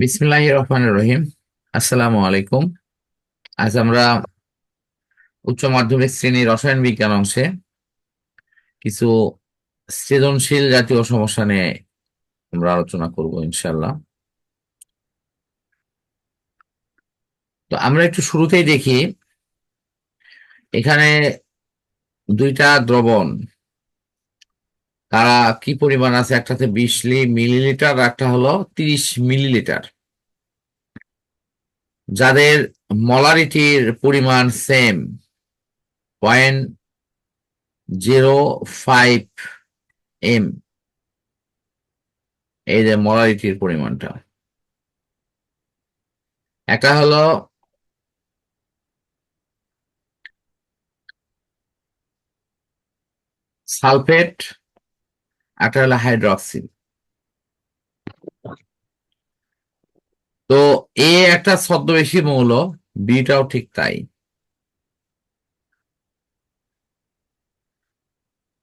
বিসমিল্লাহ রহমান রহিম। আসসালামু আলাইকুম আজ আমরা উচ্চ মাধ্যমিক শ্রেণি রসায়ন বিজ্ঞান অংশে কিছু সৃজনশীল জাতীয় সমস্যা নিয়ে আমরা আলোচনা করব ইনশাল্লাহ তো আমরা একটু শুরুতেই দেখি, এখানে দুইটা দ্রবণ তারা কি পরিমাণ আছে? একটাতে বিশ মিলিলিটার একটা হলো তিরিশ মিলিলিটার। যাদের মলারিটির পরিমাণ same point zero five M এই যে মলারিটির পরিমাণটা। একটা হলো সালফেট একটা হলো হাইড্রক্সিল তো এ একটা ছদ্মবেশী মৌল বিটাও ঠিক তাই।